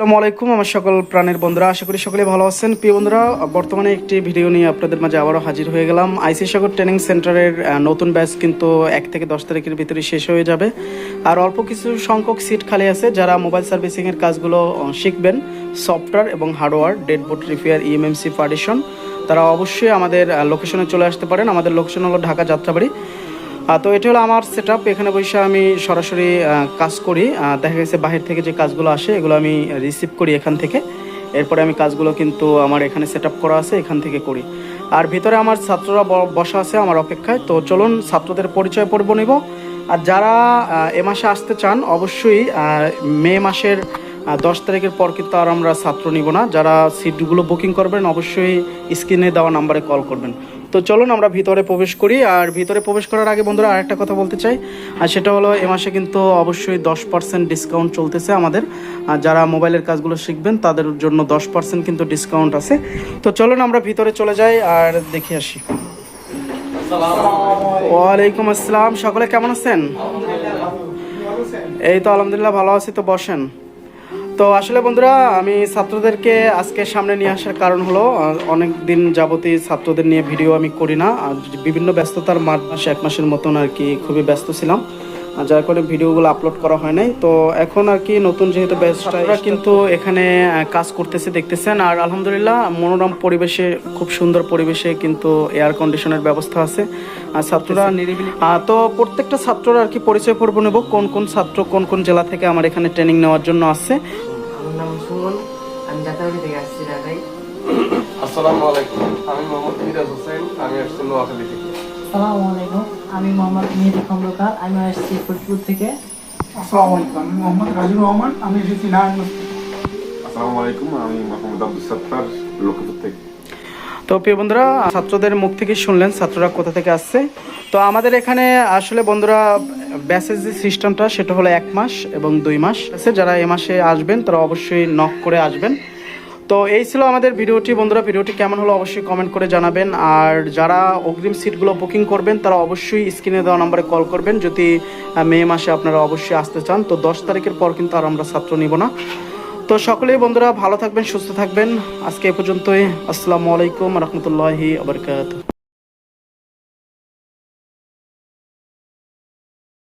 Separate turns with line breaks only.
আসসালামু আলাইকুম, আমার সকল প্রাণের বন্ধুরা, আশা করি সকলে ভালো আছেন। প্রিয় বন্ধুরা, বর্তমানে একটি ভিডিও নিয়ে আপনাদের মাঝে আবারও হাজির হয়ে গেলাম। আইসি সাগর ট্রেনিং সেন্টারের নতুন ব্যাচ কিন্তু এক থেকে দশ তারিখের ভিতরে শেষ হয়ে যাবে। আর অল্প কিছু সংখ্যক সিট খালি আছে যারা মোবাইল সার্ভিসিংয়ের কাজগুলো শিখবেন। সফটওয়্যার এবং hardware, dead board repair eMMC partition. তারা অবশ্যই আমাদের লোকেশনে চলে আসতে পারেন। আমাদের লোকেশন হলো ঢাকা যাত্রাবাড়ি। তো এটা হলো আমার সেট এখানে বসে আমি সরাসরি কাজ করি। দেখা গেছে বাহির থেকে যে কাজগুলো আসে, এগুলো আমি রিসিভ করি এখান থেকে। এরপরে আমি কাজগুলো কিন্তু আমার এখানে সেট করা আছে, এখান থেকে করি। আর ভিতরে আমার ছাত্ররা বসা আছে আমার অপেক্ষায়। তো চলুন, ছাত্রদের পরিচয় পর্ব নিব। আর যারা এ মাসে আসতে চান, অবশ্যই মে মাসের দশ তারিখের পর কিন্তু আর আমরা ছাত্র নিব না। যারা সিটগুলো বুকিং করবেন অবশ্যই স্ক্রিনে দেওয়া নাম্বারে কল করবেন। তো চলুন আমরা ভিতরে প্রবেশ করি। আর ভিতরে প্রবেশ করার আগে বন্ধুরা আরেকটা কথা বলতে চাই। আর সেটা হলো এ মাসে কিন্তু অবশ্যই দশ পার্সেন্ট ডিসকাউন্ট চলতেছে আমাদের। আর যারা মোবাইলের কাজগুলো শিখবেন তাদের জন্য দশ পার্সেন্ট কিন্তু ডিসকাউন্ট আছে। তো চলুন আমরা ভিতরে চলে যাই আর দেখে আসি। ওয়ালাইকুম আসসালাম। সকলে কেমন আছেন? এই তো আলহামদুলিল্লাহ ভালো আছি। তো বসেন। তো আসলে বন্ধুরা আমি ছাত্রদেরকে আজকে সামনে নিয়ে আসার কারণ হলো অনেক দিন যাবতীয় ছাত্রদের নিয়ে ভিডিও আমি করি না। আর বিভিন্ন ব্যস্ততার মাস মাস এক মাসের মতন আর কি খুবই ব্যস্ত ছিলাম। যার কারণে ভিডিওগুলো আপলোড করা হয় নাই। তো এখন আর কি নতুন যেহেতু ব্যস্তরা কিন্তু এখানে কাজ করতেছে দেখতেছেন। আর আলহামদুলিল্লাহ মনোরম পরিবেশে খুব সুন্দর পরিবেশে কিন্তু এয়ার কন্ডিশনের ব্যবস্থা আছে। আর ছাত্ররা নিরিবিলি। তো প্রত্যেকটা ছাত্ররা আর কি পরিচয় পর্ব নেব কোন কোন ছাত্র কোন কোন জেলা থেকে আমার এখানে ট্রেনিং নেওয়ার জন্য আসছে।
নাম সুমন। আমি যাত্রাবাড়ি থেকে আসছি ঢাকায়।
আসসালামু আলাইকুম। আমি মোহাম্মদ মিরাজ হোসেন। আমি আসছি নোয়াখালী থেকে।
আসসালামু আলাইকুম। আমি মোহাম্মদ মেহেদি খন্দকার। আমি আসছি ফরিদপুর থেকে।
আসসালামু আলাইকুম। আমি মোহাম্মদ রাজুর রহমান। আমি এসেছি নারায়ণগঞ্জ
আসসালামু আলাইকুম। আমি মোহাম্মদ আব্দুল সত্তার লক্ষ্মীপুর থেকে।
তো প্রিয় বন্ধুরা ছাত্রদের মুখ থেকে শুনলেন ছাত্ররা কোথা থেকে আসছে। তো আমাদের এখানে আসলে বন্ধুরা ব্যাসের যে সিস্টেমটা সেটা হলো এক মাস এবং দুই মাস। যারা এ মাসে আসবেন, তারা অবশ্যই নক করে আসবেন। তো এই ছিল আমাদের ভিডিওটি। বন্ধুরা, ভিডিওটি কেমন হলো অবশ্যই কমেন্ট করে জানাবেন। আর যারা অগ্রিম সিটগুলো বুকিং করবেন, তারা অবশ্যই স্ক্রিনে দেওয়া নাম্বারে কল করবেন। যদি মে মাসে আপনারা অবশ্যই আসতে চান, তো দশ তারিখের পর কিন্তু আর আমরা ছাত্র নিব না। তো সকলেই বন্ধুরা, ভালো থাকবেন, সুস্থ থাকবেন। আজকে এ পর্যন্তই। আসসালামু আলাইকুম রহমতুল্লাহি আবরকাত